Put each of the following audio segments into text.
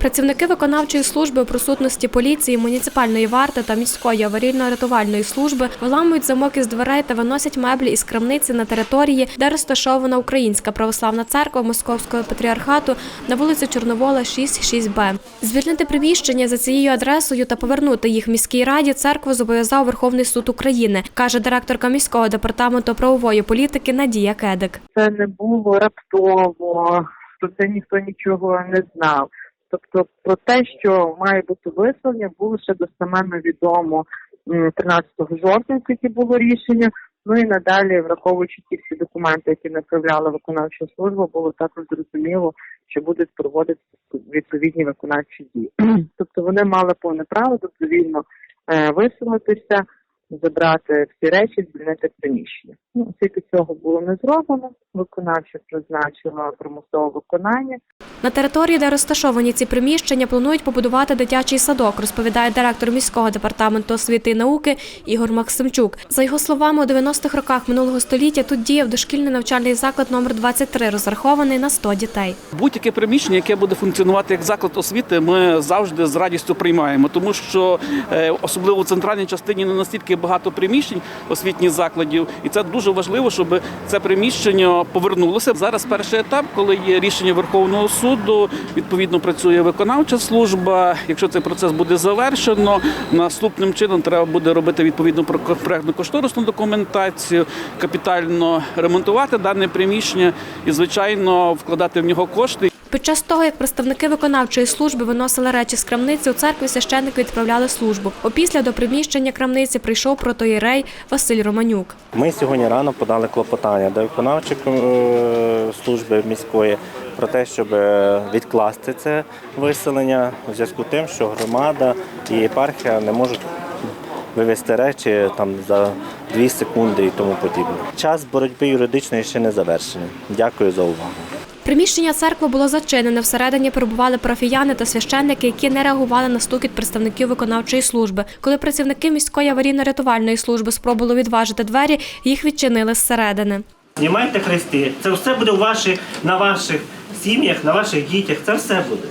Працівники виконавчої служби присутності поліції, муніципальної варти та міської аварійно-рятувальної служби виламують замок із дверей та виносять меблі із крамниці на території, де розташована Українська православна церква Московського патріархату на вулиці Чорновола, 6-6Б. Звільнити приміщення за цією адресою та повернути їх міській раді церкву зобов'язав Верховний суд України, каже директорка міського департаменту правової політики Надія Кедик. це не було раптово, про це ніхто нічого не знав. Тобто про те, що має бути виселення, було ще достеменно відомо м, 13 жовтня, тоді було рішення. Ну і надалі, враховуючи ті всі документи, які направляла виконавча служба, було також зрозуміло, що будуть проводити відповідні виконавчі дії. тобто вони мали повне право добровільно е, виселитися, забрати всі речі, звільнити приміщення. Ну, оскільки цього було не зроблено, виконавча призначила примусове виконання. На території, де розташовані ці приміщення, планують побудувати дитячий садок, розповідає директор міського департаменту освіти і науки Ігор Максимчук. За його словами, у 90-х роках минулого століття тут діяв дошкільний навчальний заклад номер 23, розрахований на 100 дітей. Будь-яке приміщення, яке буде функціонувати як заклад освіти, ми завжди з радістю приймаємо, тому що е, особливо в центральній частині не настільки багато приміщень освітніх закладів, і це дуже важливо, щоб це приміщення повернулося. Зараз перший етап, коли є рішення Верховного суду, відповідно працює виконавча служба. Якщо цей процес буде завершено, наступним чином треба буде робити відповідну проектно кошторисну документацію, капітально ремонтувати дане приміщення і, звичайно, вкладати в нього кошти. Під час того, як представники виконавчої служби виносили речі з крамниці, у церкві священники відправляли службу. Опісля до приміщення крамниці прийшов протоїрей Василь Романюк. Ми сьогодні рано подали клопотання до виконавчої е, служби міської про те, щоб е, відкласти це виселення у зв'язку з тим, що громада і єпархія не можуть вивезти речі там за 2 секунди і тому подібне. Час боротьби юридичної ще не завершений. Дякую за увагу. Приміщення церкви було зачинене. Всередині перебували парафіяни та священники, які не реагували на стукіт представників виконавчої служби. Коли працівники міської аварійно-рятувальної служби спробували відважити двері, їх відчинили зсередини. Знімайте хрести. Це все буде на ваших сім'ях, на ваших дітях. Це все буде.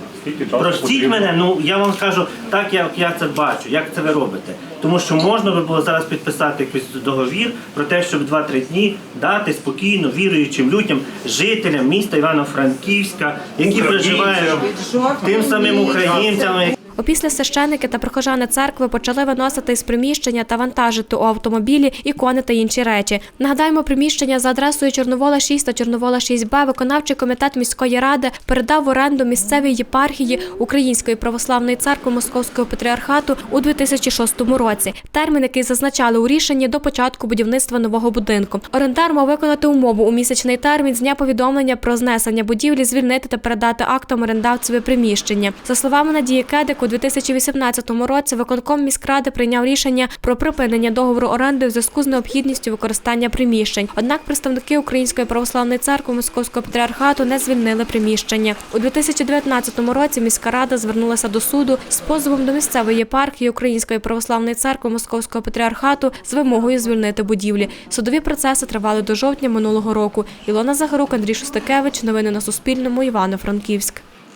Простіть мене, ну я вам скажу так, як я це бачу, як це ви робите. Тому що можна би було зараз підписати якийсь договір про те, щоб 2-3 дні дати спокійно віруючим людям, жителям міста Івано-Франківська, які проживають тим самим українцям, Опісля священики та прихожани церкви почали виносити із приміщення та вантажити у автомобілі ікони та інші речі. Нагадаємо, приміщення за адресою Чорновола 6 та Чорновола 6Б виконавчий комітет міської ради передав в оренду місцевій єпархії Української православної церкви Московського патріархату у 2006 році. Термін, який зазначали у рішенні до початку будівництва нового будинку. Орендар мав виконати умову у місячний термін з дня повідомлення про знесення будівлі, звільнити та передати актом орендавцеві приміщення. За словами Надії Кедик, у 2018 році виконком міськради прийняв рішення про припинення договору оренди в зв'язку з необхідністю використання приміщень. Однак представники Української православної церкви Московського патріархату не звільнили приміщення. У 2019 році міська рада звернулася до суду з позовом до місцевої єпархії Української православної церкви Московського патріархату з вимогою звільнити будівлі. Судові процеси тривали до жовтня минулого року. Ілона Загарук, Андрій Шостакевич. Новини на Суспільному. Івано-Франківськ.